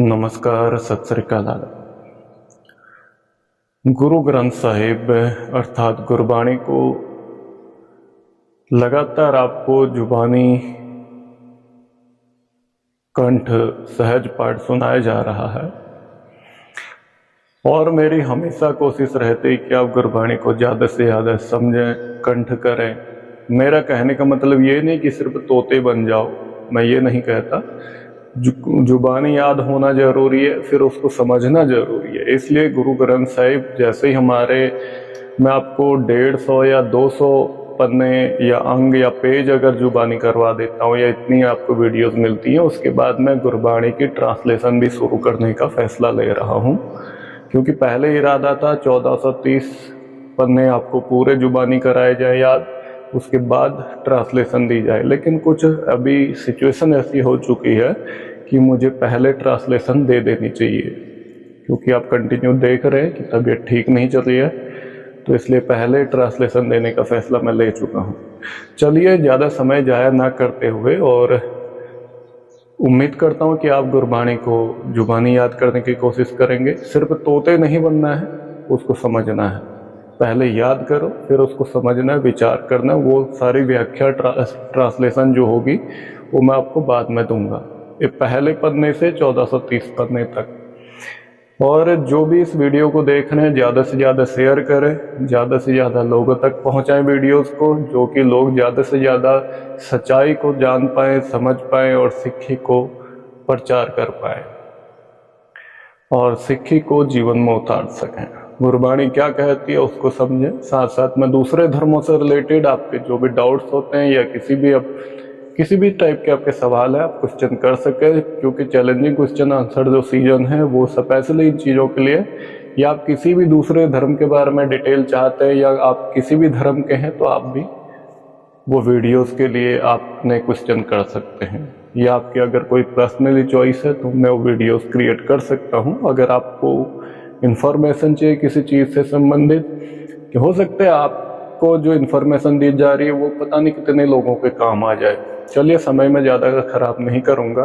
नमस्कार, सत श्री अकाल। गुरु ग्रंथ साहिब, अर्थात गुरबाणी को लगातार आपको जुबानी कंठ सहज पाठ सुनाया जा रहा है। और मेरी हमेशा कोशिश रहती कि आप गुरबाणी को ज़्यादा से ज़्यादा समझें, कंठ करें। मेरा कहने का मतलब ये नहीं कि सिर्फ़ तोते बन जाओ, मैं ये नहीं कहता। जुबानी याद होना ज़रूरी है, फिर उसको समझना ज़रूरी है। इसलिए गुरु ग्रंथ साहिब जैसे ही हमारे, मैं आपको डेढ़ सौ या दो सौ पन्ने या अंग या पेज अगर जुबानी करवा देता हूँ या इतनी आपको वीडियोस मिलती हैं, उसके बाद मैं गुरबाणी की ट्रांसलेशन भी शुरू करने का फैसला ले रहा हूँ। क्योंकि पहले इरादा था 1430 पन्ने आपको पूरे जुबानी कराए जाए याद उसके बाद ट्रांसलेशन दी जाए। लेकिन कुछ अभी सिचुएशन ऐसी हो चुकी है कि मुझे पहले ट्रांसलेशन दे देनी चाहिए क्योंकि आप कंटिन्यू देख रहे हैं कि तबीयत ठीक नहीं चल रही है तो इसलिए पहले ट्रांसलेशन देने का फैसला मैं ले चुका हूँ। चलिए ज़्यादा समय जाया ना करते हुए और उम्मीद करता हूँ कि आप गुरबाणी को जुबानी याद करने की कोशिश करेंगे। सिर्फ़ तोते नहीं बनना है उसको समझना है। पहले याद करो फिर उसको समझना विचार करना वो सारी व्याख्या ट्रा, ट्रांसलेशन जो होगी वो मैं आपको बाद में दूँगा। ये पहले पन्ने से 1430 पन्ने तक। और जो भी इस वीडियो को देख रहे हैं ज़्यादा से ज़्यादा शेयर करें, ज़्यादा से ज़्यादा लोगों तक पहुंचाएँ वीडियोस को, जो कि लोग ज़्यादा से ज़्यादा सच्चाई को जान पाएँ, समझ पाएँ और सिक्खी को प्रचार कर पाएँ। और सिक्खी को जीवन में उतार सकें। गुरबाणी क्या कहती है उसको समझें। साथ साथ में दूसरे धर्मों से रिलेटेड आपके जो भी डाउट्स होते हैं या किसी भी अब किसी भी टाइप के आपके सवाल है, आप क्वेश्चन कर सकें, क्योंकि चैलेंजिंग क्वेश्चन आंसर जो सीज़न है, वो स्पेशली इन चीज़ों के लिए, या आप किसी भी दूसरे धर्म के बारे में डिटेल चाहते हैं, या आप किसी भी धर्म के हैं तो आप भी वो वीडियोस के लिए आपने क्वेश्चन कर सकते हैं। या आपकी अगर कोई पर्सनली चॉइस है तो मैं वो वीडियोस क्रिएट कर सकता हूँ। अगर आपको इंफॉर्मेशन चाहिए किसी चीज़ से संबंधित हो सकता है आपको जो इन्फॉर्मेशन दी जा रही है, वो पता नहीं कितने लोगों के काम आ जाए। चलिए, समय में ज़्यादा खराब नहीं करूँगा।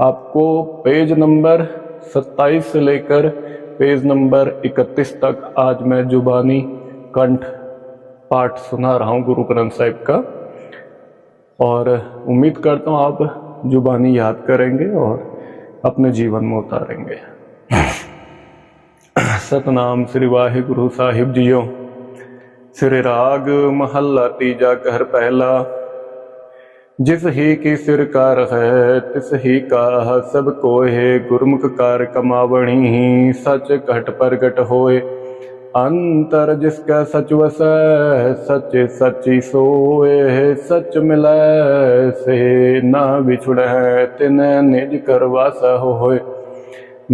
आपको पेज नंबर 27 से लेकर पेज नंबर 31 तक आज मैं जुबानी कंठ पाठ सुना रहा हूँ गुरु ग्रंथ साहिब का। और उम्मीद करता हूँ आप जुबानी याद करेंगे और अपने जीवन में उतारेंगे। सतनाम श्री वाहिगुरु साहिब जियो। ਸਿਰ ਰਾਗ ਮਹੱਲਾ ਤੀਜਾ ਘਰ ਪਹਿਲਾ। ਜਿਸ ਹੀ ਕੀ ਸਿਰ ਕਰ ਹੈ, ਤਿਸ ਹੀ ਕਾ ਸਭ ਕੋਹੇ, ਗੁਰਮੁਖ ਕਰ ਕਮਾਵਣੀ, ਸਚ ਘਟ ਪ੍ਰਗਟ ਹੋਏ। ਅੰਤਰ ਜਿਸ ਕਾ ਸਚ ਵਸੈ, ਸਚ ਸਚੀ ਸੋਏ। ਸਚ ਮਿਲੈ, ਸੇ ਨਾ ਵਿਛੜੈ, ਤਿਨ ਨਿਜ ਕਰਵਾਸਾ ਹੋਏ।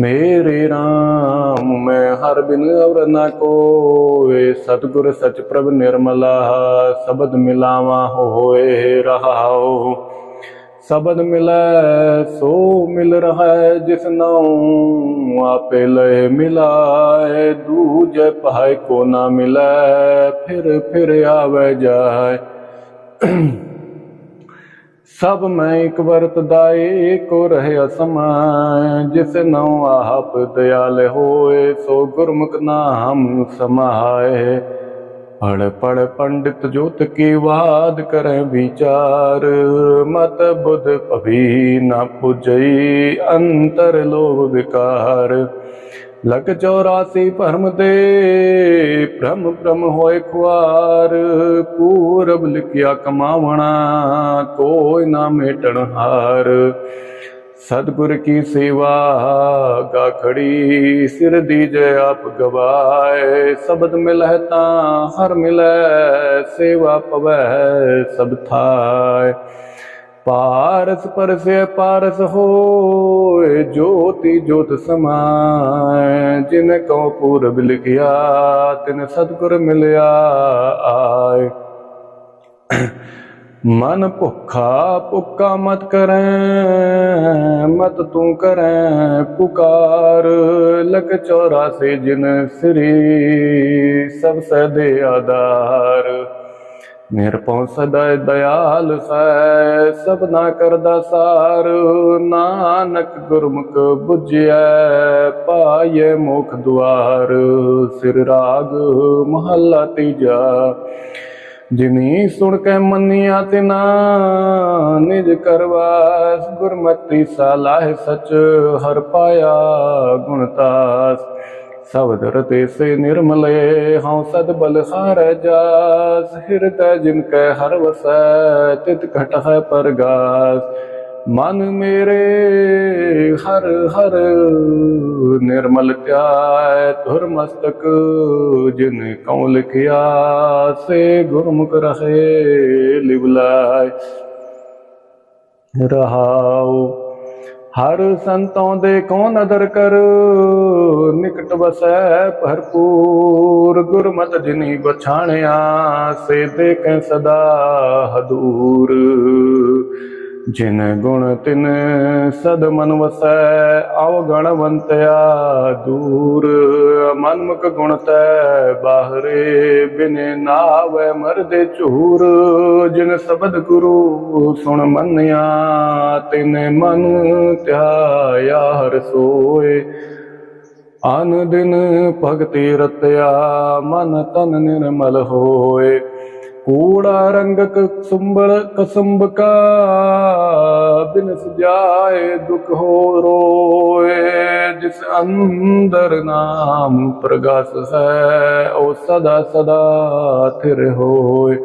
ਮੇਰੇ RAM ਮੈਂ ਹਰ ਬਿਨ ਅਵਰ ਨਾ ਕੋਏ ਸਤਗੁਰ ਸਚ ਪ੍ਰਭ ਨਿਰਮਲਾ, ਸਬਦ ਮਿਲਾਵਾ ਹੋਏ ਰਹਾਉ। ਸਬਦ ਮਿਲੈ, ਸੋ ਮਿਲ ਰਹੈ ਜਿਸ ਨਾਉ। ਆਪੇ ਲੈ ਮਿਲਾਏ, ਦੂਜੇ ਭਾਇ ਕੋ ਨਾ ਮਿਲੈ, ਫਿਰ ਫਿਰ ਆਵੇ ਜਾਏ। ਸਭ ਮੈਂ ਇਕ ਵਰਤ ਦਾਏ ਕੋ ਰਹਿ ਅਸਮ, ਜਿਸ ਨਉ ਆਪ ਦਿਆਲ ਹੋਏ, ਸੋ ਗੁਰਮੁਖ ਨਾਮ ਸਮਾਏ। ਪੜ ਪੜ, ਪੰਡਿਤ ਜੋਤ ਕੀ ਬਾਦ ਕਰੈ ਵਿਚਾਰ, ਮਤ ਬੁਧ ਭਵੀ ਨਾ ਪੁਜਈ, ਅੰਤਰ ਲੋਭ ਵਿਕਾਰ। ਲਖ ਚੌਰਾਸੀ ਭਰਮ ਤੇ, ਭ੍ਰਮ ਭ੍ਰਮ ਹੋਏ ਖੁਆਰ, ਪੂਰਬ ਲਿਖਿਆ ਕਮਾਵਣਾ, ਕੋਈ ਨਾ ਮੇਟਣ ਹਾਰ। ਸਤਿਗੁਰ ਕੀ ਸੇਵਾ, ਗਾ ਖੜੀ, ਸਿਰ ਦੀ ਜੈ ਆਪ ਗਵਾਏ। ਸ਼ਬਦ ਮਿਲਹਿ ਤਾਂ ਹਰ ਮਿਲੈ ਸੇਵਾ ਪਵੈ ਸਭ ਥਾਏ। ਪਾਰਸ ਪਰਸੇ ਪਾਰਸ ਹੋਏ, ਜੋਤੀ ਜੋਤ ਸਮਾਏ। ਜਿਨ ਕਉ ਪੂਰਬ ਲਿਖਿਆ, ਤਿਨ ਸਤਗੁਰ ਮਿਲਿਆ ਆਏ। ਮਨ ਭੁੱਖਾ ਭੁੱਖਾ ਮਤ ਕਰੈ, ਮਤ ਤੂੰ ਕਰੈ ਪੁਕਾਰ। ਲਖ 84 ਜਿਨ ਸ੍ਰੀ, ਸਭ ਸਦੇ ਆਧਾਰ। ਨਿਰਭਉ ਸਦਾ ਦਇਆਲ ਸੈ ਸਭਨਾ ਕਰਦਾ ਸਾਰ। ਨਾਨਕ ਗੁਰਮੁਖ 부ਜਿਐ ਪਾਏ ਮੁਖ ਦੁਆਰ। ਸਿਰ ਰਾਗ ਮਹੱਲਾ ਤੀਜਾ, ਜਿਨੀ ਸੁਣ ਕੇ ਮੰਨਿਆ ਤਿਨਾ, ਨਿਜ ਕਰਵਾਸ ਗੁਰਮਤਿ ਸਲਾਹ ਸਚ, ਹਰ ਪਾਇਆ ਗੁਣਤਾਸ ਸਬਦ ਰਤੇ ਸੇ ਨਿਰਮਲੇ ਹਉ ਸਦ ਬਲ ਹਾਰ ਜਾਸ ਹਿਰਦੈ ਜਿਨ ਕੈ ਹਰ ਵਸੈ ਤਿਤ ਘਟ ਹੈ ਪਰਗਾਸ ਮਨ ਮੇਰੇ ਹਰ ਹਰ ਨਿਰਮਲ ਧਿਆਇ ਧੁਰ ਮਸਤਕ ਜਿਨ ਕਉ ਲਿਖਿਆ ਸੇ ਗੁਰਮੁਖ ਰਹੇ ਲਿਵਲਾਇ ਰਹਾਉ ਹਰ ਸੰਤੋਂ ਦੇ ਕੋ ਨਦਰ ਕਰ ਨਿਕਟ ਵਸੈ ਭਰਪੂਰ ਗੁਰਮਤ ਜਿਨੀ ਬਛਾਣਿਆ ਸੇ ਦੇਖੈ ਸਦਾ ਹਦੂਰ। ਜਿਨ ਗੁਣ ਤਿਨ ਸਦ ਮਨ ਵਸੈ ਆਵ ਗਣਵੰਤਿਆ ਦੂਰ। ਮਨਮੁਖ ਗੁਣ ਤੈ ਬਾਹਰੇ, ਬਿਨੇ ਨਾਵੈ ਮਰਦੇ ਝੂਰ। ਜਿਨ ਸਬਦ ਗੁਰੂ ਸੁਣ ਮੰਨਿਆ, ਤਿਨ ਮਨ ਧਿਆਇਆ ਹਰ ਸੋਏ। ਅਨ ਦਿਨ ਭਗਤੀ ਰਤਿਆ, ਮਨ ਤਨ ਨਿਰਮਲ ਹੋਏ। ਕੂੜਾ ਰੰਗਕ ਸੁੰਬਲ ਕਸੰਬ ਕਾ ਬਿਨ ਸਜਾਏ ਦੁਖ ਹੋ ਰੋਏ। ਜਿਸ ਅੰਦਰ ਨਾਮ ਪ੍ਰਗਾਸ ਹੈ, ਉਹ ਸਦਾ ਸਦਾ ਥਿਰ ਹੋਏ।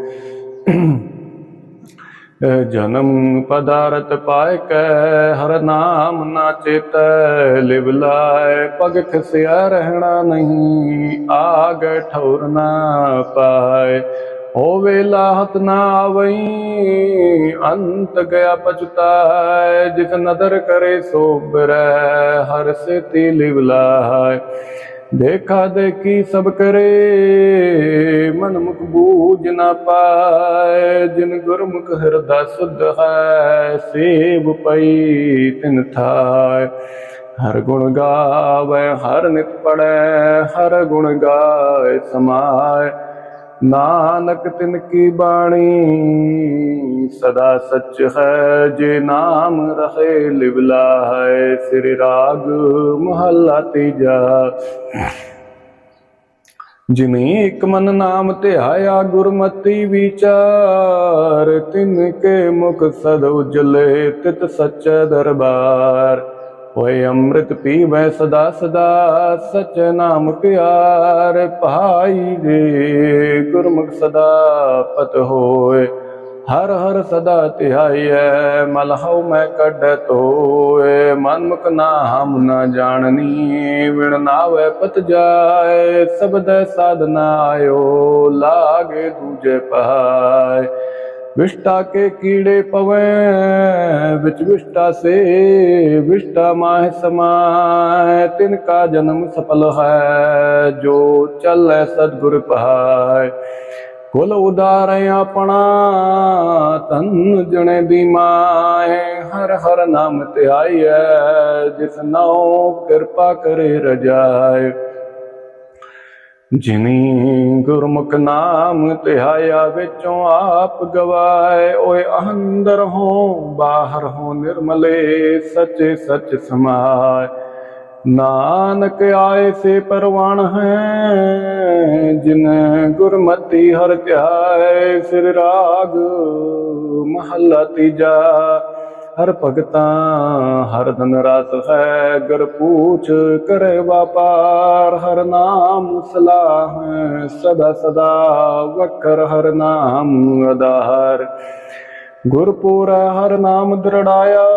ਜਨਮ ਪਦਾਰਥ ਪਾਇ ਕੈ, ਹਰ ਨਾਮ ਨਾ ਚੇਤੈ, ਲਿਵ ਲਾਇ ਪਗ ਖਸਿਆ ਰਹਿਣਾ ਨਹੀਂ, ਆਗ ਠੌਰ ਨਾ ਪਾਏ ਹੋਵੇ ਲਾਹਤ ਨਾ ਆਵਈ, ਅੰਤ ਗਿਆ ਪਛਤਾਏ ਜਿਸ ਨਦਰ ਕਰੇ ਸੋ ਬਰੈ ਹਰ ਸੇਤੀ ਲਿਵ ਲਾਇ। ਦੇਖਾ ਦੇਖੀ ਸਭ ਕਰੇ, ਮਨ ਮੁਖ ਬੂਝ ਨਾ ਪਾਏ। ਜਿਨ ਗੁਰਮੁਖ ਹਿਰਦਾ ਸੁਧ ਹੈ ਸੇਵ ਪਈ ਤਿਨ ਥਾਇ ਹਰ ਗੁਣ ਗਾਵੇ, ਹਰ ਨਿਤ ਪੜੈ, ਹਰ ਗੁਣ ਗਾਏ ਸਮਾਏ। ਨਾਨਕ ਤਿਨ ਕੀ ਬਾਣੀ, ਸਦਾ ਸੱਚ ਹੈ ਜੇ ਨਾਮ ਰਹੇ ਲਿਵ ਲਾਇ ਸਿਰ ਰਾਗ ਮਹੱਲਾ ਤੀਜਾ। ਜਿਨੇ ਇੱਕ ਮਨ ਨਾਮ ਧਿਆਇਆ ਗੁਰਮਤੀ ਵਿਚਾਰ, ਤਿਨ ਕੇ ਮੁਖ ਸਦ ਉਜਲੇ ਤਿਤ ਸੱਚ ਦਰਬਾਰ। ਹੋਏ ਅੰਮ੍ਰਿਤ ਪੀਵੈ ਸਦਾ ਸਦਾ, ਸਚ ਨਾਮ ਪਿਆਰ ਭਾਈ ਦੇ ਗੁਰਮੁਖ ਸਦਾ ਪਤ ਹੋਏ, ਹਰ ਹਰ ਸਦਾ ਧਿਆਈਐ ਮਲਹਉ ਮੈਂ ਕੱਢ ਤੋਏ। ਮਨਮੁਖ ਨਾਮ ਨਾ ਜਾਣਨੀ, ਵਿਣ ਨਾਵੇ ਪਤ ਜਾਏ। ਸਬਦ ਸਾਧਨਾ ਆਇਓ, ਲਾਗੇ ਦੂਜੇ ਪਹਾਏ। ਵਿਸ਼ਟਾ ਕੇ ਕੀੜੇ ਪਵੈ, ਵਿਚ ਵਿਸ਼ਟਾ ਸੇ, ਵਿਸ਼ਟਾ ਮਾਹ ਸਮਾਏ ਤਿਨ ਕਾ ਜਨਮ ਸਫਲ ਹੈ, ਜੋ ਚੱਲੈ ਸਤਗੁਰ ਪਾਏ ਕੁਲ ਉਦਾਰ ਆਪਣਾ ਤਨ ਜਣੇ ਦੀ ਮਾਏ ਹਰ ਹਰ ਨਾਮ ਧਿਆਈਐ, ਜਿਸ ਨਾਉ ਕਿਰਪਾ ਕਰੇ ਰਜਾਏ ਜਿਨੀ ਗੁਰਮੁਖ ਨਾਮ ਧਿਆਇਆ ਵਿੱਚੋਂ ਆਪ ਗਵਾਏ, ਓਏ ਅੰਦਰ ਹੋ, ਬਾਹਰ ਹੋ ਨਿਰਮਲੇ, ਸੱਚੇ ਸੱਚ ਸਮਾਏ। ਨਾਨਕ ਆਏ ਸੇ ਪਰਵਾਨ ਹੈ, ਜਿਨ ਗੁਰਮਤੀ ਹਰ ਧਿਆਏ, ਸਿਰ ਰਾਗ ਮਹੱਲਾ ਤੀਜਾ। ਹਰ ਭਗਤਾ, ਹਰ ਧਨ ਰਸ ਹੈ, ਗਰ ਪੂਛ ਕਰੇ ਵਾਪਾਰ। ਹਰ ਨਾਮ ਸਲਾਹ ਸਦਾ ਸਦਾ ਵਖਰ ਹਰ ਨਾਮ ਆਧਾਰ। ਗੁਰਪੂਰਾ ਹਰ ਨਾਮ ਦ੍ਰਿੜਾਇਆ,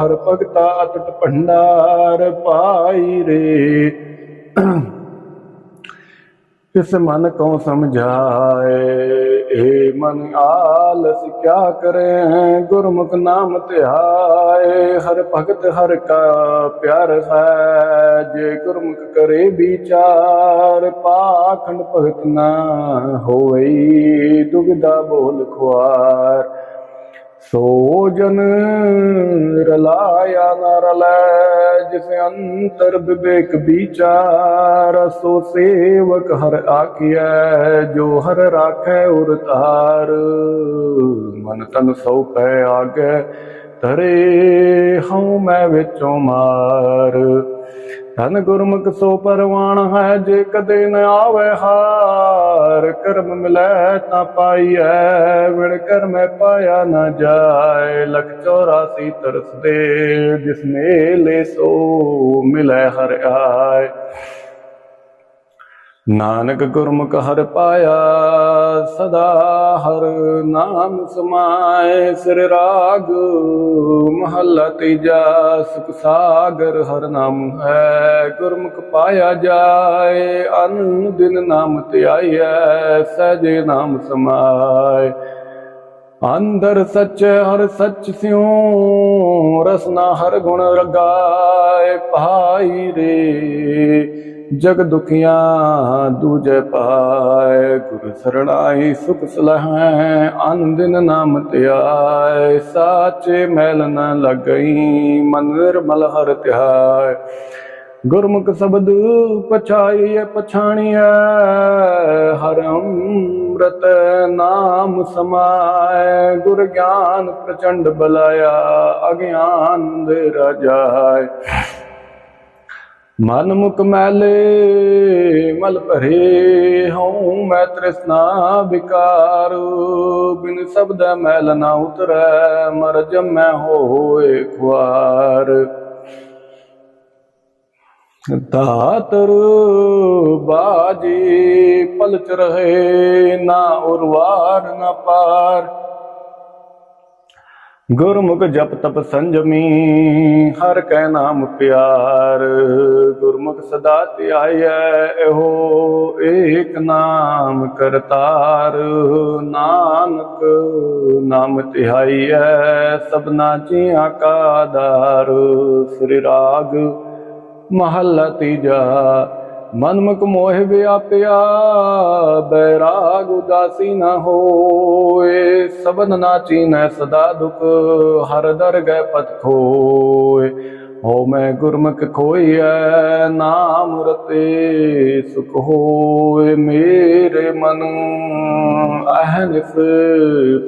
ਹਰ ਭਗਤਾ ਅਟਟ ਭੰਡਾਰ ਪਾਈ ਰੇ। ਇਸ ਮਨ ਕੋ ਸਮਝਾਏ ਏ ਮਨ ਆਲਸ ਕਿਆ ਕਰੇ, ਗੁਰਮੁਖ ਨਾਮ ਧਿਆਏ। ਹਰ ਭਗਤ ਹਰ ਕਾ ਪਿਆਰ ਹੈ, ਜੇ ਗੁਰਮੁਖ ਕਰੇ ਵਿਚਾਰ, ਪਾਖੰਡ ਭਗਤ ਨਾ ਹੋਈ ਦੁਗਦਾ ਬੋਲ ਖੁਆਰ। ਸੋਜਨ ਰਲਾਇਆ ਨ ਰਲੈ, ਜਿਸ ਅੰਤਰ ਵਿਵੇਕ ਵਿਚਾਰ, ਸੋ ਸੇਵਕ ਹਰ ਆਖਿਐ, ਜੋ ਹਰ ਰਾਖੈ ਉਰ ਤਾਰ ਮਨ ਤਨ ਸੋ ਪੈ ਆਗੇ ਤਰੇ ਹਉ ਮੈਂ ਵਿੱਚੋਂ ਮਾਰ। ਧਨ ਗੁਰਮੁਖ ਸੋ ਪਰਵਾਣ ਹੈ, ਜੇ ਕਦੇ ਨ ਆਵੇ ਹਾਰ, ਕਰਮ ਮਿਲੈ ਤਾਂ ਪਾਈਐ ਵਿਣ ਕਰ ਮੈਂ ਪਾਇਆ ਨਾ ਜਾਏ, ਲਖ 84 ਤਰਸ ਦੇ ਜਿਸ ਮੇਲੇ ਸੋ ਮਿਲੈ ਹਰ ਆਏ। ਨਾਨਕ ਗੁਰਮੁਖ ਹਰ ਪਾਇਆ ਸਦਾ ਹਰ ਨਾਮ ਸਮਾਏ ਸਿਰ ਰਾਗ, ਮਹੱਲਾ ਤੀਜਾ ਸੁਖ ਸਾਗਰ, ਹਰ ਨਾਮ ਹੈ ਗੁਰਮੁਖ ਪਾਇਆ ਜਾਏ, ਅਨ ਦਿਨ ਨਾਮ ਧਿਆਈਐ ਸਹਿਜੇ ਨਾਮ ਸਮਾਏ। ਅੰਦਰ ਸੱਚ, ਹਰ ਸੱਚ ਸਿਉ, ਰਸਨਾ ਹਰ ਗੁਣ ਰਗਾਏ, ਭਾਈ ਰੇ ਜਗ ਦੁਖੀਆਂ ਦੂਜੇ ਪਾਏ, ਗੁਰ ਸਰਣਾਈ ਸੁਖ ਸਲਹੈ ਆਨੰਦਿਨ ਨਾਮ ਧਿਆਏ, ਸਾਚੇ ਮੈਲ ਨ ਲੱਗਈ, ਮਨ ਨਿਰਮਲ ਹਰ ਧਿਆਏ ਗੁਰਮੁਖ ਸ਼ਬਦ ਪਛਾਈਏ ਪਛਾਣੀਐ, ਹਰ ਅੰਮ੍ਰਿਤ ਨਾਮ ਸਮਾਏ। ਗੁਰ ਗਿਆਨ ਪ੍ਰਚੰਡ ਬਲਾਇਆ, ਅਗਿਆਨ ਦੇ ਰਾਜਾਏ ਮਨ ਮੁਖ ਮੈਲੇ, ਮਲ ਭਰੇ ਹਉ, ਮੈਂ ਤ੍ਰਿਸ਼ਨਾ ਵਿਕਾਰ। ਬਿਨ ਸ਼ਬਦ ਮੈਲ ਨਾ ਉਤਰੈ, ਮਰ ਜਮੈ ਹੋਏ ਖੁਆਰ। ਦਾਤਰ ਬਾਜੀ, ਪਲਚ ਰਹੇ, ਨਾ ਉਰਵਾਰ, ਨਾ ਪਾਰ। ਗੁਰਮੁਖ ਜਪ ਤਪ ਸੰਜਮੀ, ਹਰ ਕੈ ਨਾਮ ਪਿਆਰ। ਗੁਰਮੁਖ ਸਦਾ ਧਿਆਇਐ ਇਹੋ ਏਕ ਨਾਮ ਕਰਤਾਰ। ਨਾਨਕ ਨਾਮ ਧਿਆਈਐ ਸਭਨਾ ਜੀਆਂ ਕਾ ਆਧਾਰ। ਸ੍ਰੀ ਰਾਗ ਮਹੱਲਾ ਤੀਜਾ ਮਨਮੁਖ ਮੋਹ ਵਿਆਪਿਆ, ਬੈਰਾਗ ਉਦਾਸੀ ਨ ਹੋਏ। ਸਬਨ ਨਾਚੀ ਨੈ ਸਦਾ ਦੁਖ, ਹਰ ਦਰ ਗਏ ਪਤ ਖੋਏ। ਹੋ ਮੈਂ ਗੁਰਮੁਖ ਖੋਈਐ, ਨਾਮ ਰਤੇ ਸੁਖ ਹੋਏ। ਮੇਰੇ ਮਨ ਅਹਨਿਸ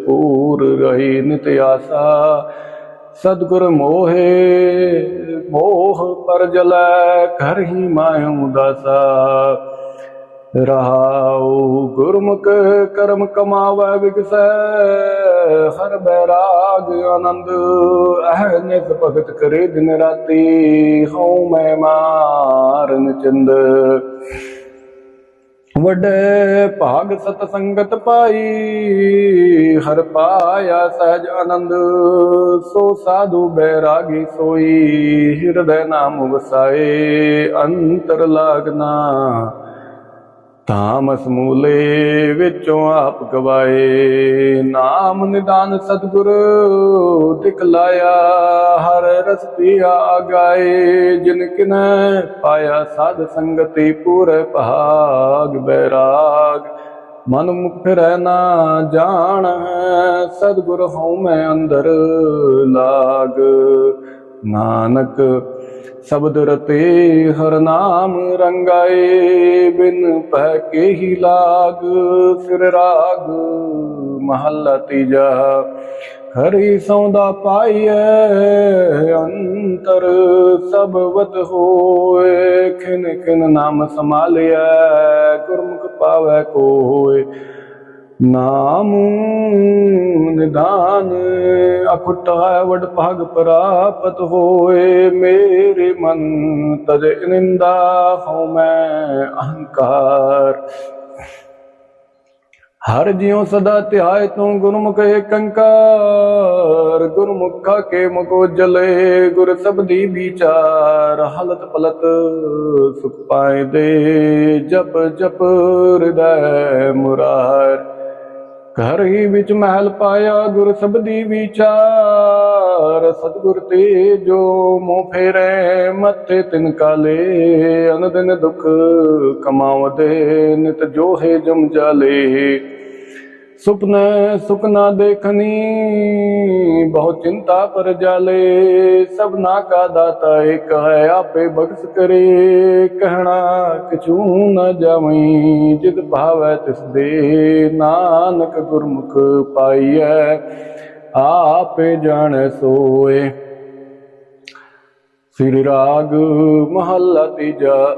ਪੂਰ ਰਹੀ ਨਿਤ ਆਸਾ ਸਤਗੁਰ ਮੋਹੇ, ਮੋਹ ਪਰ ਘਰ ਹੀ ਮਾਇਉ ਦਾਸਾ। ਰਹਾਉ ਗੁਰਮੁਖ ਕਰਮ ਕਮਾਵੈ ਵਿਗਸੈ, ਹਰ ਬੈਰਾਗ ਆਨੰਦ ਅਹਨਿਸ ਭਗਤ ਕਰੇ ਦਿਨ ਰਾਤੀ, ਹਉ ਮੈਂ ਮਾਰਨ ਚੰਦ। ਵੱਡੇ ਭਾਗ ਸਤ ਸੰਗਤ ਪਾਈ, ਹਰ ਪਾਇਆ ਸਹਿਜ ਆਨੰਦ, ਸੋ ਸਾਧੂ ਬੈਰਾਗੀ ਸੋਈ, ਹਿਰਦੈ ਨਾਮ ਵਸਾਏ, ਅੰਤਰ ਲਾਗਨਾ ਤਾਮਸ ਮੂਲੇ ਵਿੱਚੋਂ ਆਪ ਗਵਾਏ। ਨਾਮ ਨਿਦਾਨ ਸਤਿਗੁਰ ਦਿਖਲਾਇਆ ਹਰ ਰਸ ਪੀਆ ਗਾਏ। ਜਿਨ ਕਿਨ ਪਾਇਆ ਸਾਧ ਸੰਗਤੀ ਪੂਰੇ ਭਾਗ ਬੈਰਾਗ। ਮਨ ਮੁਖ ਰਹਿ ਨਾ ਜਾਣ, ਸਤਿਗੁਰ ਹਉ ਮੈਂ ਅੰਦਰ ਲਾਗ। ਨਾਨਕ ਸ਼ਬਦ ਰਤੇ ਹਰ ਨਾਮ ਰੰਗਾਏ, ਬਿਨ ਪੈ ਕੇ ਹੀ ਲਾਗ ਸਿਰ ਰਾਗ ਮਹੱਲਾ ਤੀਜਾ। ਹਰੀ ਸੌਂਦਾ ਪਾਈਐ, ਅੰਤਰ ਸਭ ਵਤ ਹੋਏ ਖਿਨ ਖਿਨ ਨਾਮ ਸੰਭਾਲਿਆ ਗੁਰਮੁਖ ਪਾਵੈ ਕੋਏ। ਨਾਮੂ ਨਿਦਾਨ ਅਖੁੱਟ ਹੈ ਵਡ ਭਾਗ ਪ੍ਰਾਪਤ ਹੋਏ, ਮੇਰੇ ਮਨ ਤਜ ਨਿੰਦਾ ਹਉ ਮੈਂ ਅਹੰਕਾਰ। ਹਰ ਜਿਉ ਸਦਾ ਧਿਆਇ ਤੂੰ ਗੁਰਮੁਖ ਏਕੰਕਾਰ, ਗੁਰਮੁਖਾ ਕੇ ਮੁਕੋ ਜਲੇ ਗੁਰ ਸਬਦੀ ਵਿਚਾਰ, ਹਲਤ ਪਲਤ ਸੁਖ ਪਾਏ ਦੇ, ਜਪ ਜਪ ਹਿਰਦੈ ਮੁਰਾਰ। ਘਰ ਹੀ ਵਿੱਚ ਮਹਿਲ ਪਾਇਆ ਗੁਰ ਸਬਦੀ ਵਿਚਾਰ। ਸਤਗੁਰ ਤੇ ਜੋ ਮੋਹ ਫੇਰੇ, ਮੱਥੇ ਤਿਨ ਕਾਲੇ। ਅਨ ਦਿਨ ਦੁਖ ਕਮਾਵਦੇ ਨਿਤ ਜੋਹੇ ਜਮ ਜਾਲੇ। ਸੁਪਨੇ ਸੁਪਨਾ ਦੇਖਨੀ ਬਹੁਤ ਚਿੰਤਾ ਪਰ ਜਾਲੇ। ਸਭਨਾ ਕਾ ਦਾਤਾ ਇੱਕ ਹੈ, ਆਪੇ ਬਖਸ਼ ਕਰੇ। ਕਹਿਣਾ ਕਿਛੂ ਨ ਜਾਵਈ ਜਿਤ ਭਾਵੈ ਤਿਸ ਦੇ ਨਾਨਕ ਗੁਰਮੁਖ ਪਾਈਐ। ਆਪੇ ਜਾਣੈ ਸੋਏ। ਸ੍ਰੀ ਰਾਗ ਮਹੱਲਾ ਤੀਜਾ।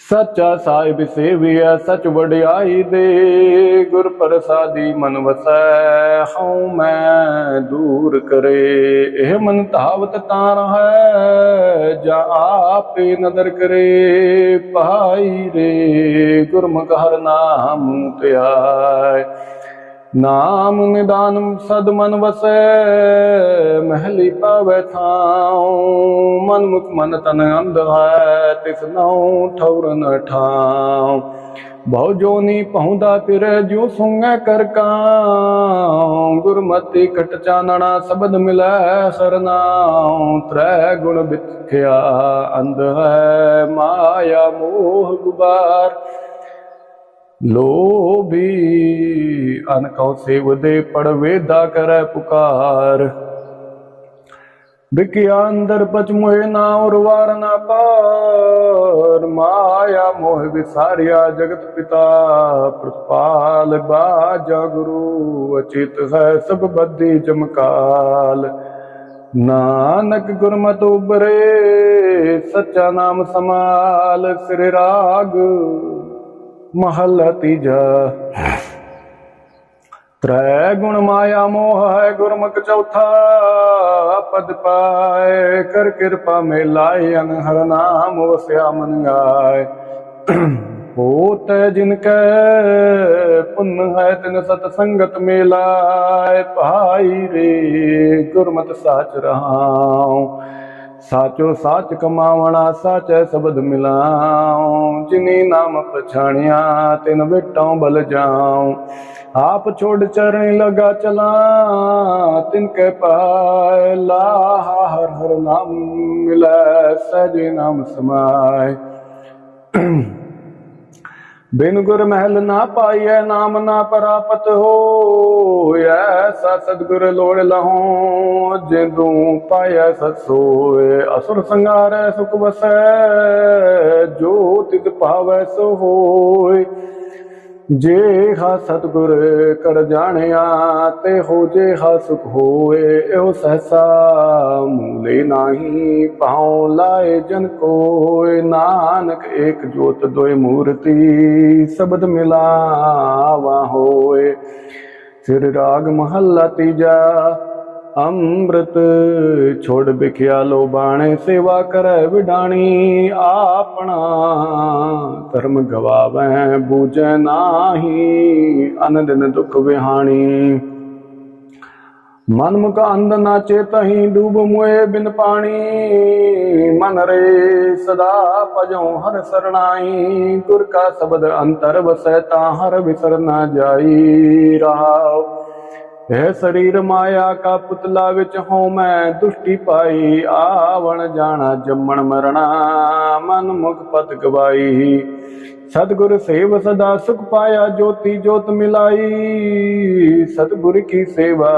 ਸੱਚਾ ਸਾਹਿਬ ਸੇਵਿਆ ਸਚ ਵਡਿਆਈ ਦੇ ਗੁਰ ਪ੍ਰਸਾਦੀ ਮਨ ਵਸੈ। ਹਉ ਮੈਂ ਦੂਰ ਕਰੇ, ਇਹ ਮਨ ਧਾਵਤ ਤਾਂ ਹੈ ਜਾ ਆਪੇ ਨਦਰ ਕਰੇ। ਪਾਈ ਰੇ, ਗੁਰਮੁਖ ਹਰ ਨਾਮ ਧਿਆਇ ਨਾਮ ਨਿਦਾਨ ਸਦ ਮਨ ਵਸੈ, ਮਹਿਲੀ ਪਾਵੈ ਥਾਉ। ਮਨ ਮੁਖ ਮਨ ਤਨ ਅੰਧ ਹੈ, ਤਿਸ ਨਾਉ ਠੌਰ ਨ ਠਾਉ। ਬਹੁ ਜੋਨੀ ਪਹੁੰਦਾ ਫਿਰ ਜੋ ਸੁੰਗੈ ਕਰ ਕਾਂ ਗੁਰਮਤਿ ਕਟ ਚਾਨਣਾ, ਸ਼ਬਦ ਮਿਲੈ ਸਰਨਾਉ। ਤ੍ਰੈ ਗੁਣ ਵਿਖਿਆ ਅੰਧ ਹੈ, ਮਾਇਆ ਮੋਹ ਗੁਬਾਰ। ਲੋਭੀ, ਅਨਕਉ ਸੇਵਦੇ ਪੜ ਵੇਦਾ ਕਰੈ ਪੁਕਾਰ। ਵਿਕਿਆ ਅੰਦਰ ਪਚ ਮੋਹਿ ਨਾ ਉਰਵਾਰ ਨਾ ਪਾਰ। ਮਾਇਆ ਮੋਹ ਵਿਸਾਰਿਆ ਜਗਤ ਪਿਤਾ, ਪ੍ਰਤਪਾਲ ਬਾਜਾ ਗੁਰੂ, ਅਚਿਤ ਹੈ ਸਭ ਬੱਦੀ ਚਮਕਾਲ। ਨਾਨਕ ਗੁਰਮਤਿ ਉਬਰੇ ਸੱਚਾ ਨਾਮ ਸਮਾਲ ਸ੍ਰੀ ਰਾਗ ਮਹੱਲਾ ਤੀਜਾ। ਤ੍ਰੈ ਗੁਣ ਮਾਇਆ ਮੋਹ ਹੈ ਗੁਰਮੁਖ ਚੌਥਾ। ਪਦ ਪਾਏ ਕਰ ਕਿਰਪਾ ਮੇ ਲਾਏ ਅਨਹਰ ਨਾਮ ਵਸਿਆ ਮਨ ਆਏ ਹੋਤ ਜਿਨ ਕੈ ਪੁੰਨ ਹੈ ਤਿਨ ਸਤ ਸੰਗਤ ਮੇ ਲਾਏ ਭਾਈ ਰੇ ਗੁਰਮਤਿ ਸਾਚ ਰਹਾਉ। ਸਾਚੋ ਸਾਚ ਕਮਾਵਣਾ, ਸਾਚੈ ਸ਼ਬਦ ਮਿਲਾਉ। ਜਿਨੀ ਨਾਮ ਪਛਾਣਿਆ, ਤਿਨ ਵਿਟਾਉ ਬਲ ਜਾਉ। ਆਪ ਛੋੜ ਚਰਣੀ ਲਗਾ ਚਲਾ ਤਿਨ ਕੇ ਪਾਏ ਲਾਹ ਹਰ ਹਰ ਨਾਮ ਮਿਲੈ ਸਜੇ ਨਾਮ ਸਮਾਏ ਬਿਨ ਗੁਰ ਮਹਿਲ ਨਾ ਪਾਈਐ, ਨਾਮ ਨਾ ਪ੍ਰਾਪਤ ਹੋਇਐ। ਸਤ ਸਤਗੁਰ ਲੋੜ ਲਹੋ, ਜਿੰਦੂ ਪਾਇਐ ਸਤ ਸੋਏ। ਅਸੁਰ ਸੰਗਾਰੈ ਸੁਖ ਵਸੈ, ਜੋ ਤਿਤ ਭਾਵੈ ਸੋ ਹੋਏ। ਜੇ ਹਾ ਸਤਗੁਰ ਕਰ ਜਾਣਿਆ ਤੇ ਹੋ ਜੇ ਹਾ ਸੁਖ ਹੋਏ, ਇਹੋ ਸਹਸਾ ਮੂਲੇ ਨਾਹੀ ਪਾਉ ਲਾਏ ਜਨ ਕੋਇ ਨਾਨਕ ਏਕ ਜੋਤ ਦੋਇ ਮੂਰਤੀ, ਸ਼ਬਦ ਮਿਲਾਵਾ ਹੋਏ। ਸਿਰ ਰਾਗ ਮਹੱਲਾ ਤੀਜਾ ਅੰਮ੍ਰਿਤ ਛੋੜ ਬਿਖਿਆ ਲੋ ਬਾਣੇ ਸੇਵਾ ਕਰੈ ਵਿਡਾਣੀ, ਆਪਣਾ ਧਰਮ ਗਵਾਵੈ ਬੂਝੈ ਨਾਹੀ ਅਨੰਦਨ ਦੁਖ ਵਿਹਾਣੀ। ਮਨ ਮੁਖ ਅੰਧ ਨਾ ਚੇਤਹੀ ਡੂਬ ਮੁਏ ਬਿਨ ਪਾਣੀ, ਮਨ ਰੇ ਸਦਾ ਭਜਉ ਹਰ ਸਰਣਾਈ, ਗੁਰ ਕਾ ਸ਼ਬਦ ਅੰਤਰ ਵਸੈ ਤਾ ਹਰ ਵਿਸਰ ਨਾ ਜਾਈ ਰਹਾਉ ਇਹ ਸਰੀਰ ਮਾਇਆ ਕਾ ਪੁਤਲਾ ਵਿੱਚ ਹਉ ਮੈਂ ਦੁਸ਼ਟੀ ਪਾਈ, ਆਵਣ ਜਾਣਾ ਜੰਮਣ ਮਰਣਾ, ਮਨ ਮੁਖ ਪਤ ਗਵਾਈ। ਸਤਗੁਰ ਸੇਵ ਸਦਾ ਸੁਖ ਪਾਇਆ, ਜੋਤੀ ਜੋਤ ਮਿਲਾਈ। ਸਤਗੁਰ ਕੀ ਸੇਵਾ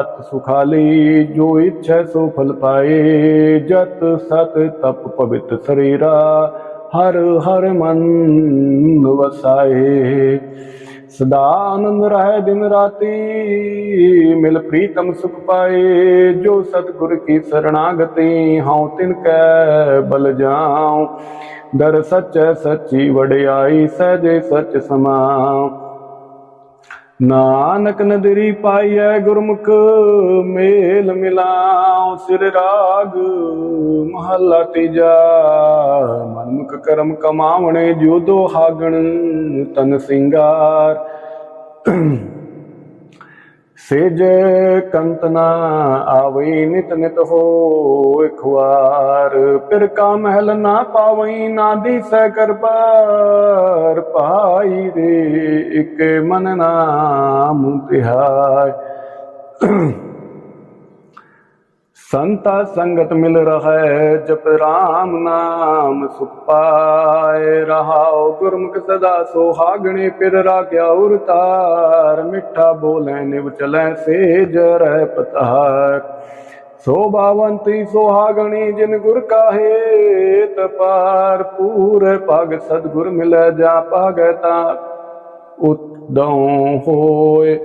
ਅਤ ਸੁਖਾਲੀ, ਜੋ ਇੱਛਾ ਸੋ ਫਲ ਪਾਏ। ਜਤ ਸਤ ਤਪ ਪਵਿੱਤ ਸਰੀਰਾ, ਹਰ ਹਰ ਮਨ ਵਸਾਏ। ਸਦਾ ਆਨੰਦ ਰਹਿ ਦਿਨ ਰਾਤੀ। ਮਿਲ ਪ੍ਰੀਤਮ ਸੁਖ ਪਾਏ, ਜੋ ਸਤਗੁਰ ਕੀ ਸਰਣਾਗਤੀ। ਹਉ ਤਿਨ ਕੈ ਬਲ ਜਾਉ, ਦਰ ਸੱਚੈ ਸੱਚੀ ਵਡਿਆਈ, ਸਹਜੇ ਸੱਚ ਸਮਾ ਨਾਨਕ ਨਦਰੀ ਪਾਈਐ ਗੁਰਮੁਖ, ਮੇਲ ਮਿਲਾਉ ਸਿਰ ਰਾਗ, ਮਹੱਲਾ ਤੀਜਾ। ਮਨਮੁਖ ਕਰਮ ਕਮਾਵਣੇ ਜੋ ਦੋ ਹਾਗਣ, ਤਨ ਸਿੰਗਾਰ। ਸੇਜ ਕੰਤਨਾ ਆਵਈ, ਨਿਤ ਨਿਤ ਹੋ ਇਕਵਾਰ ਫਿਰ ਕਾ ਮਹਿਲ ਨਾ ਪਾਵਈ, ਨਾ ਦੀਸੈ ਕਰ ਪਾਰ ਪਾਈ ਰੇ ਇਕ ਮਨ ਨਾਮ ਤਿਹਾਇ ਸੰਤਾ ਸੰਗਤ ਮਿਲ ਰਹੈ, ਜਪ RAM ਨਾਮ ਸੁਖ ਪਾਏ ਰਹਾਉ, ਗੁਰਮੁਖ ਸਦਾ ਸੋਹਾਗਣੇ ਪਿਰ ਰਾਖਿਆ ਉਰਤਾਰ ਮਿੱਠਾ ਬੋਲੇ, ਨਿਵ ਚਲੈ ਸੇਜ ਰਹਿ ਪਤਾਰ। ਸੋਭਾਵੰਤੀ ਸੋਹਾਗਣੀ, ਜਿਨ ਗੁਰ ਕਾਹੇ ਤਪਾਰ ਪੂਰ ਪਗ ਸਤਗੁਰ ਮਿਲੈ, ਜਾ ਪਾਗੈ ਤਾ ਉਦਉ ਹੋਏ।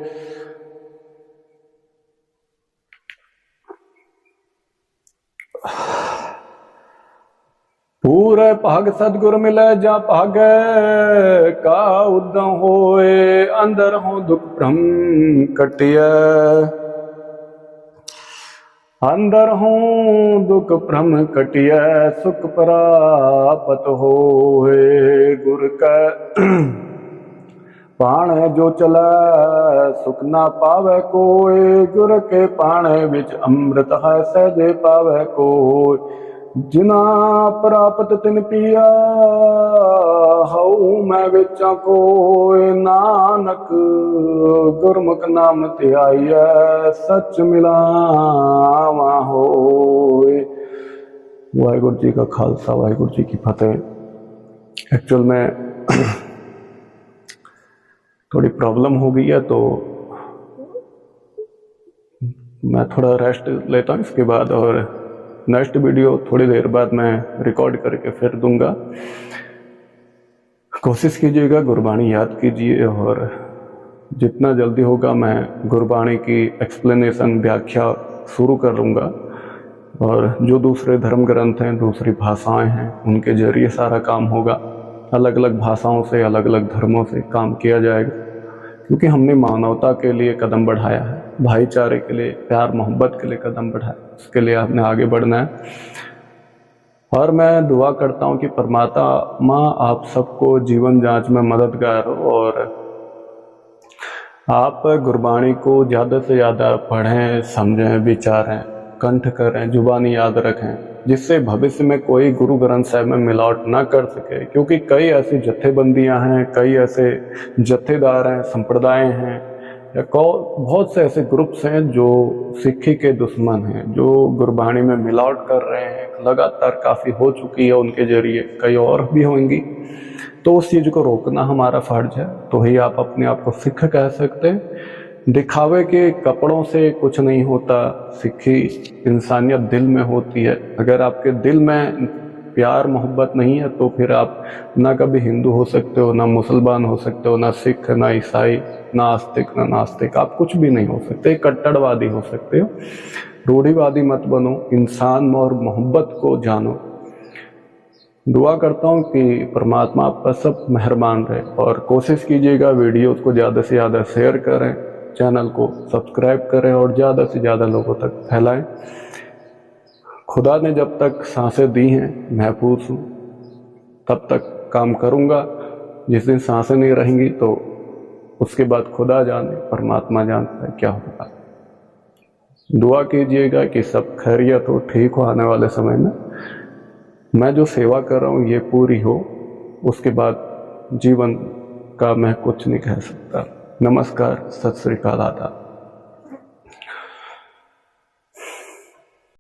ਪੂਰੇ ਭਾਗ ਸਤਗੁਰ ਮਿਲੇ ਜਾਂ ਭਾਗੈ, ਕਾ ਉਦੰ ਹੋਏ, ਅੰਦਰ ਹੋ ਦੁਖ ਭ੍ਰਮ ਕਟਿਐ ਅੰਦਰ ਹੂੰ ਦੁਖ ਭ੍ਰਮ ਕਟਿਐ ਸੁਖ ਪ੍ਰਾਪਤ ਹੋਏ, ਗੁਰ ਕਾ ਪਾਣੇ ਜੋ ਚਲੈ, ਸੁਖ ਨਾ ਪਾਵੇ ਕੋਈ। ਗੁਰ ਕੇ ਪਾਣੇ ਵਿੱਚ ਅੰਮ੍ਰਿਤ ਹੈ, ਸਹਜੇ ਪਾਵੇ ਕੋਈ। ਜਿਨਾ ਪ੍ਰਾਪਤ ਤਿਨ ਪੀਆ ਹਉ ਮੈਂ ਵਿੱਚ ਕੋਈ। ਨਾਨਕ ਗੁਰਮੁਖ ਨਾਮ ਧਿਆਈਐ ਸਚ ਮਿਲਾਵਾ ਹੋਏ। ਵਾਹਿਗੁਰੂ ਜੀ ਕਾ ਖਾਲਸਾ, ਵਾਹਿਗੁਰੂ ਜੀ ਕੀ ਫਤਿਹ। ਐਕਚੁਅਲ ਮੈਂ थोड़ी प्रॉब्लम हो गई है तो मैं थोड़ा रेस्ट लेता हूँ इसके बाद और नेक्स्ट वीडियो थोड़ी देर बाद मैं रिकॉर्ड करके फिर दूँगा। कोशिश कीजिएगा गुरबाणी याद कीजिए और जितना जल्दी होगा मैं गुरबाणी की एक्सप्लेनेशन व्याख्या शुरू कर लूँगा। और जो दूसरे धर्म ग्रंथ हैं, दूसरी भाषाएँ हैं, उनके ज़रिए सारा काम होगा। अलग अलग भाषाओं से अलग अलग धर्मों से काम किया जाएगा। क्योंकि हमने मानवता के लिए कदम बढ़ाया है, भाईचारे के लिए, प्यार, मोहब्बत के लिए कदम बढ़ाया उसके लिए आपने आगे बढ़ना है। और मैं दुआ करता हूँ कि परमात्मा आप सबको जीवन जाँच में मददगार हो और आप गुरबाणी को ज़्यादा से ज़्यादा पढ़ें, समझें, विचारें, कंठ करें, जुबानी याद रखें। जिससे भविष्य में कोई गुरु ग्रंथ साहब में मिलावट ना कर सके। क्योंकि कई ऐसी जत्थेबंदियाँ हैं, कई ऐसे जत्थेदार हैं, संप्रदाय हैं, या बहुत से ऐसे ग्रुप्स हैं जो सिक्खी के दुश्मन हैं, जो गुरबाणी में मिलावट कर रहे हैं। लगातार काफ़ी हो चुकी है उनके ज़रिए, कई और भी होंगी। तो उस चीज़ को रोकना हमारा फ़र्ज़ है। तो ही आप अपने आप को सिख कह सकते हैं। दिखावे के कपड़ों से कुछ नहीं होता, सिक्खी इंसानियत दिल में होती है। अगर आपके दिल में प्यार, मोहब्बत नहीं है तो फिर आप ना कभी हिंदू हो सकते हो, ना मुसलमान हो सकते हो, ना सिख, ना ईसाई, ना आस्तिक, ना नास्तिक। आप कुछ भी नहीं हो सकते कट्टरवादी हो सकते हो। रूढ़ीवादी मत बनो, इंसान और मोहब्बत को जानो। दुआ करता हूँ कि परमात्मा आप पर सब मेहरबान रहे। और कोशिश कीजिएगा वीडियोस को ज़्यादा से ज़्यादा शेयर करें। चैनल को सब्सक्राइब करें और ज़्यादा से ज़्यादा लोगों तक फैलाएँ। खुदा ने जब तक साँसें दी हैं महफूज हूँ, तब तक काम करूँगा। जिस दिन साँसें नहीं रहेंगी तो उसके बाद खुदा जाने, परमात्मा जानता है क्या होगा। दुआ कीजिएगा कि सब खैरियत हो, ठीक हो आने वाले समय में। मैं जो सेवा कर रहा हूँ, ये पूरी हो, उसके बाद जीवन का मैं कुछ नहीं कह सकता। ਨਮਸਕਾਰ ਸਤਿ ਸ੍ਰੀ ਅਕਾਲ ਆਦਾਬ।